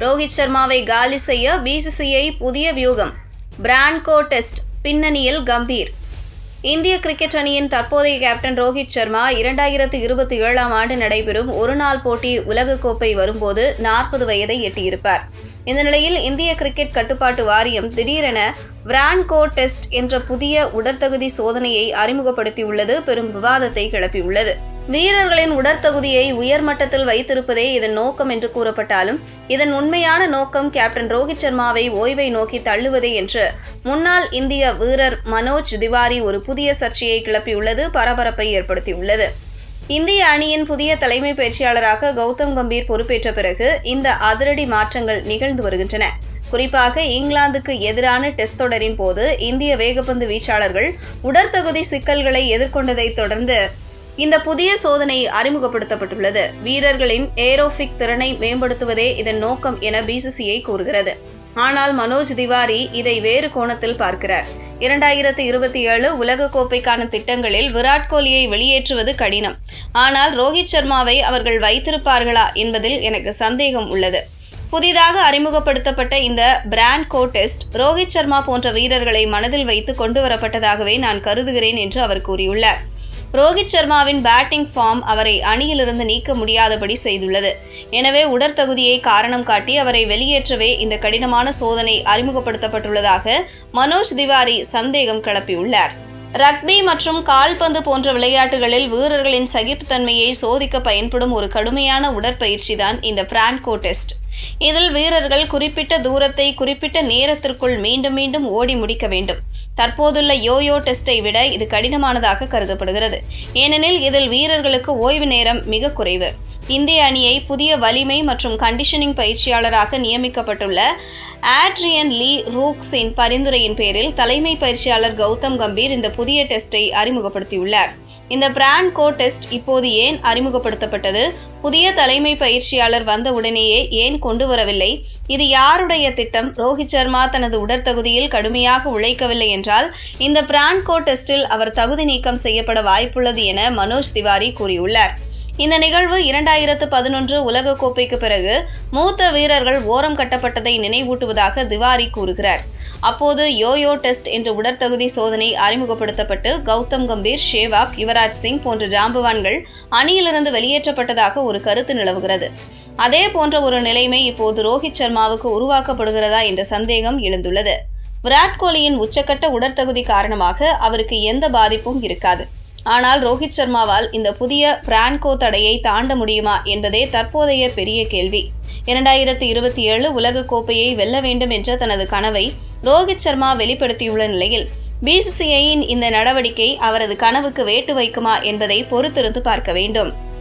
ரோஹித் சர்மாவை காலி செய்ய பிசிசிஐ புதிய வியூகம். பிராண்ட்கோ டெஸ்ட் பின்னணியில் கம்பீர். இந்திய கிரிக்கெட் அணியின் தற்போதைய கேப்டன் ரோஹித் சர்மா இரண்டாயிரத்து இருபத்தி ஏழாம் ஆண்டு நடைபெறும் ஒருநாள் போட்டி உலகக்கோப்பை வரும்போது நாற்பது வயதை எட்டியிருப்பார். இந்த நிலையில் இந்திய கிரிக்கெட் கட்டுப்பாட்டு வாரியம் திடீரென பிராண்ட்கோ டெஸ்ட் என்ற புதிய உடற்தகுதி சோதனையை அறிமுகப்படுத்தியுள்ளது. பெரும் விவாதத்தை கிளப்பியுள்ளது. வீரர்களின் உடற்தகுதியை உயர்மட்டத்தில் வைத்திருப்பதே இதன் நோக்கம் என்று கூறப்பட்டாலும் இதன் உண்மையான நோக்கம் கேப்டன் ரோஹித் சர்மாவை ஓய்வை நோக்கி தள்ளுவதே என்று முன்னாள் இந்திய வீரர் மனோஜ் திவாரி ஒரு புதிய சர்ச்சையை கிளப்பியுள்ளது பரபரப்பை ஏற்படுத்தியுள்ளது. இந்திய அணியின் புதிய தலைமை பயிற்சியாளராக கௌதம் கம்பீர் பொறுப்பேற்ற பிறகு இந்த அதிரடி மாற்றங்கள் நிகழ்ந்து வருகின்றன. குறிப்பாக இங்கிலாந்துக்கு எதிரான டெஸ்ட் தொடரின் போது இந்திய வேகப்பந்து வீச்சாளர்கள் உடற்தகுதி சிக்கல்களை எதிர்கொண்டதைத் தொடர்ந்து இந்த புதிய சோதனை அறிமுகப்படுத்தப்பட்டுள்ளது. வீரர்களின் ஏரோபிக் திறனை மேம்படுத்துவதே இதன் நோக்கம் என பிசிசிஐ கூறுகிறது. ஆனால் மனோஜ் திவாரி இதை வேறு கோணத்தில் பார்க்கிறார். இரண்டாயிரத்து இருபத்தி ஏழு உலகக்கோப்பைக்கான திட்டங்களில் விராட் கோலியை வெளியேற்றுவது கடினம். ஆனால் ரோஹித் சர்மாவை அவர்கள் வைத்திருப்பார்களா என்பதில் எனக்கு சந்தேகம் உள்ளது. புதிதாக அறிமுகப்படுத்தப்பட்ட இந்த brand go test Rohit Sharma போன்ற வீரர்களை மனதில் வைத்து கொண்டு வரப்பட்டதாகவே நான் கருதுகிறேன் என்று அவர் கூறியுள்ளார். ரோஹித் சர்மாவின் பேட்டிங் ஃபார்ம் அவரை அணியிலிருந்து நீக்க முடியாதபடி செய்துள்ளது. எனவே உடற்தகுதியை காரணம் காட்டி அவரை வெளியேற்றவே இந்த கடினமான சோதனை அறிமுகப்படுத்தப்பட்டுள்ளதாக மனோஜ் திவாரி சந்தேகம் கிளப்பியுள்ளார். ரக்பி மற்றும் கால்பந்து போன்ற விளையாட்டுகளில் வீரர்களின் சகிப்புத்தன்மையை சோதிக்க பயன்படும் ஒரு கடுமையான உடற்பயிற்சி தான் இந்த பிராண்ட்கோ டெஸ்ட் இதில் வீரர்கள் குறிப்பிட்ட தூரத்தை குறிப்பிட்ட நேரத்திற்குள் மீண்டும் மீண்டும் ஓடி முடிக்க வேண்டும். தற்போதுள்ள யோயோ டெஸ்டை விட இது கடினமானதாக கருதப்படுகிறது. ஏனெனில் இதில் வீரர்களுக்கு ஓய்வு நேரம் மிக குறைவு. இந்திய அணியை புதிய வலிமை மற்றும் கண்டிஷனிங் பயிற்சியாளராக நியமிக்கப்பட்டுள்ள ஆட்ரியன் லீ ரூக்ஸின் பரிந்துரையின் பேரில் தலைமை பயிற்சியாளர் கௌதம் கம்பீர் இந்த புதிய டெஸ்டை அறிமுகப்படுத்தியுள்ளார். இந்த பிராண்ட் கோ டெஸ்ட் இப்போது ஏன் அறிமுகப்படுத்தப்பட்டது? புதிய தலைமை பயிற்சியாளர் வந்த உடனேயே ஏன் கொண்டு வரவில்லை இது யாருடைய திட்டம்? ரோஹித் சர்மா தனது உடற்தகுதியில் கடுமையாக உழைக்கவில்லை என்றால் இந்த பிரான்கோ கோ டெஸ்டில் அவர் தகுதி நீக்கம் செய்யப்பட வாய்ப்புள்ளது என மனோஜ் திவாரி கூறியுள்ளார். இந்த நிகழ்வு இரண்டாயிரத்து பதினொன்று உலகக்கோப்பைக்கு பிறகு மூத்த வீரர்கள் ஓரம் கட்டப்பட்டதை நினைவூட்டுவதாக திவாரி கூறுகிறார். அப்போது யோயோ டெஸ்ட் என்ற உடற்தகுதி சோதனை அறிமுகப்படுத்தப்பட்டு கௌதம் கம்பீர் ஷேவாக் யுவராஜ் சிங் போன்ற ஜாம்பவான்கள் அணியிலிருந்து வெளியேற்றப்பட்டதாக ஒரு கருத்து நிலவுகிறது. அதே போன்ற ஒரு நிலைமை இப்போது ரோஹித் சர்மாவுக்கு உருவாக்கப்படுகிறதா என்ற சந்தேகம் எழுந்துள்ளது. விராட் கோலியின் உச்சக்கட்ட உடற்தகுதி காரணமாக அவருக்கு எந்த பாதிப்பும் இருக்காது. ஆனால் ரோஹித் சர்மாவால் இந்த புதிய பிரான்கோ தடையை தாண்ட முடியுமா என்பதே தற்போதைய பெரிய கேள்வி. இரண்டாயிரத்து இருபத்தி ஏழு உலகக்கோப்பையை வெல்ல வேண்டும் என்ற தனது கனவை ரோஹித் சர்மா வெளிப்படுத்தியுள்ள நிலையில் பிசிசிஐயின் இந்த நடவடிக்கை அவரது கனவுக்கு வேட்டு வைக்குமா என்பதை பொறுத்திருந்து பார்க்க வேண்டும்.